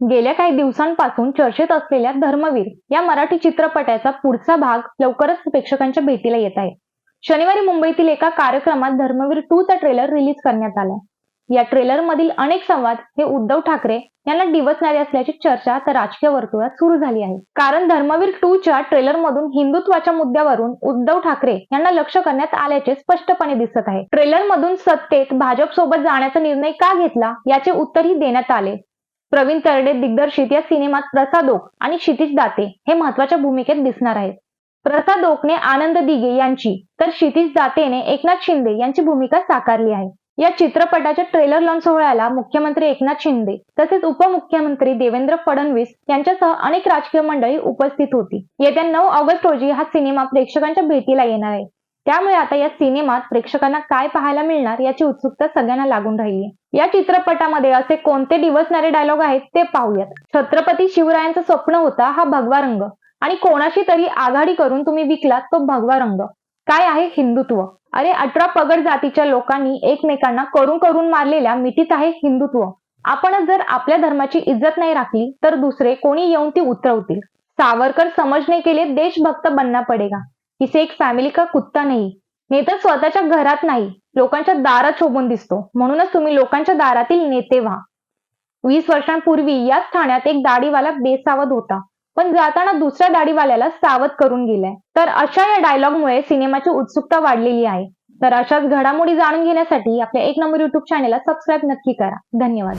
गेल्या काही दिवसांपासून चर्चेत असलेल्या धर्मवीर या मराठी चित्रपटाचा पुढचा भाग लवकरच प्रेक्षकांच्या भेटीला येत आहे. शनिवारी मुंबईतील एका कार्यक्रमात धर्मवीर टू चा ट्रेलर रिलीज करण्यात आला. या ट्रेलर मधील अनेक संवाद हे उद्धव ठाकरे यांना डिवचणारे असल्याची चर्चा तर राजकीय वर्तुळात सुरू झाली आहे. कारण धर्मवीर टू च्या ट्रेलर मधून हिंदुत्वाच्या मुद्द्यावरून उद्धव ठाकरे यांना लक्ष करण्यात आल्याचे स्पष्टपणे दिसत आहे. ट्रेलर मधून सत्तेत भाजप सोबत जाण्याचा निर्णय का घेतला याचे उत्तरही देण्यात आले. प्रवीण तरडे दिग्दर्शित या सिनेमात प्रसादोक आणि क्षितिज दाते हे महत्त्वाच्या भूमिकेत दिसणार आहेत. प्रसादोकने आनंद दिघे यांची तर क्षितिज दातेने एकनाथ शिंदे यांची भूमिका साकारली आहे. या चित्रपटाच्या ट्रेलर लॉन्च सोहळ्याला मुख्यमंत्री एकनाथ शिंदे तसेच उपमुख्यमंत्री देवेंद्र फडणवीस यांच्यासह अनेक राजकीय मंडळी उपस्थित होती. येत्या नऊ ऑगस्ट रोजी हा सिनेमा प्रेक्षकांच्या भेटीला येणार आहे. त्यामुळे आता या सिनेमात प्रेक्षकांना काय पाहायला मिळणार याची उत्सुकता सगळ्यांना लागून राहिली. या चित्रपटामध्ये असे कोणते दिवसणारे डायलॉग आहेत ते पाहूयात. छत्रपती शिवरायांचं स्वप्न होता हा भगवा रंग. आणि कोणाशी तरी आघाडी करून तुम्ही विकलात तो भगवा रंग. काय आहे हिंदुत्व? अरे अठरा पगड जातीच्या लोकांनी एकमेकांना करून करून मारलेल्या मिठीत आहे हिंदुत्व. आपणच जर आपल्या धर्माची इज्जत नाही राखली तर दुसरे कोणी येऊन ती उतरवतील. सावरकर समजने के लिए देशभक्त बनना पडेगा. इसे एक फॅमिली का कुत्ता नाही. नेता स्वतःच्या घरात नाही. लोकांच्या दारात शोभून दिसतो. म्हणूनच तुम्ही लोकांच्या दारातील नेते व्हा. वीस वर्षांपूर्वी याच ठाण्यात एक दाढीवाला बेसावध होता. पण जाताना दुसऱ्या दाढीवाल्याला सावध करून गेलाय. तर अशा या डायलॉगमुळे सिनेमाची उत्सुकता वाढलेली आहे. तर अशाच घडामोडी जाणून घेण्यासाठी आपल्या एक नंबर युट्यूब चॅनेलला सबस्क्राईब नक्की करा. धन्यवाद.